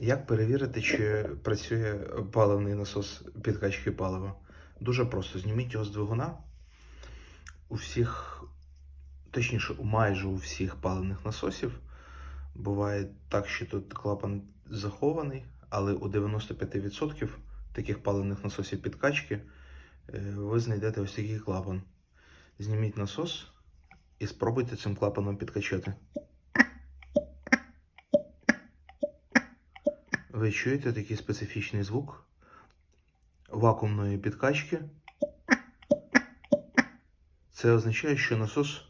Як перевірити, чи працює паливний насос підкачки палива? Дуже просто. Зніміть його з двигуна. У всіх, точніше, майже у всіх паливних насосів буває так, що тут клапан захований, але у 95% таких паливних насосів підкачки е, ви знайдете ось такий клапан. Зніміть насос і спробуйте цим клапаном підкачати. Ви чуєте такий специфічний звук вакуумної підкачки. Це означає, що насос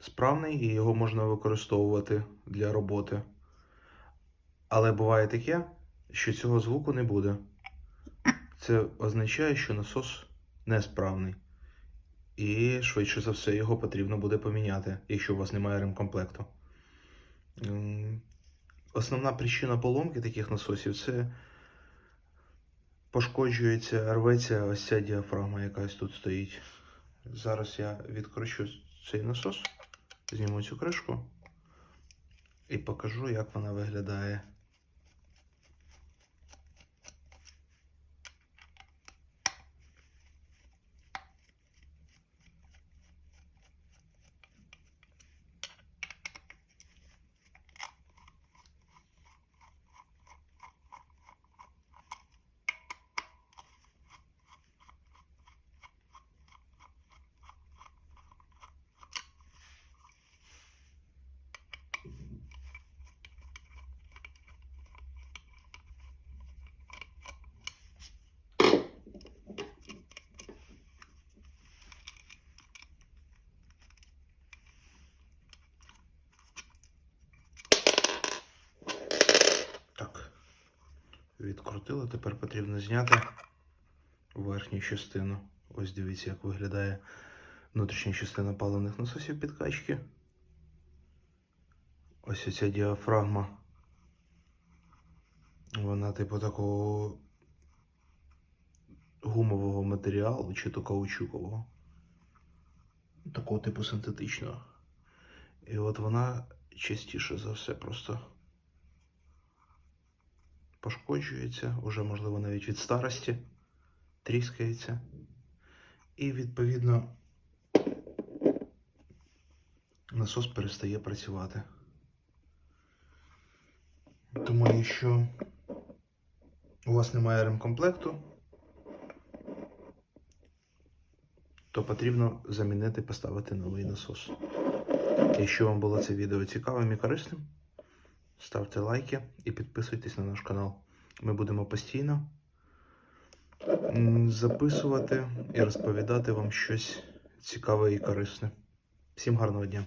справний і його можна використовувати для роботи. Але буває таке, що цього звуку не буде. Це означає, що насос несправний. І швидше за все його потрібно буде поміняти, якщо у вас немає ремкомплекту. Основна причина поломки таких насосів це пошкоджується, рветься ось ця діафрагма, якась тут стоїть. Зараз я відкручу цей насос, зніму цю кришку і покажу, як вона виглядає. Так, відкрутили. Тепер потрібно зняти верхню частину. Ось дивіться, як виглядає внутрішня частина паливних насосів підкачки. Ось оця діафрагма. Вона типу такого гумового матеріалу чи то каучукового. Такого типу синтетичного. І от вона частіше за все просто пошкоджується, уже, можливо, навіть від старості, тріскається. І відповідно насос перестає працювати. Тому якщо у вас немає ремкомплекту, то потрібно замінити, поставити новий насос. Якщо вам було це відео цікавим і корисним, ставте лайки і підписуйтесь на наш канал. Ми будемо постійно записувати і розповідати вам щось цікаве і корисне. Всім гарного дня!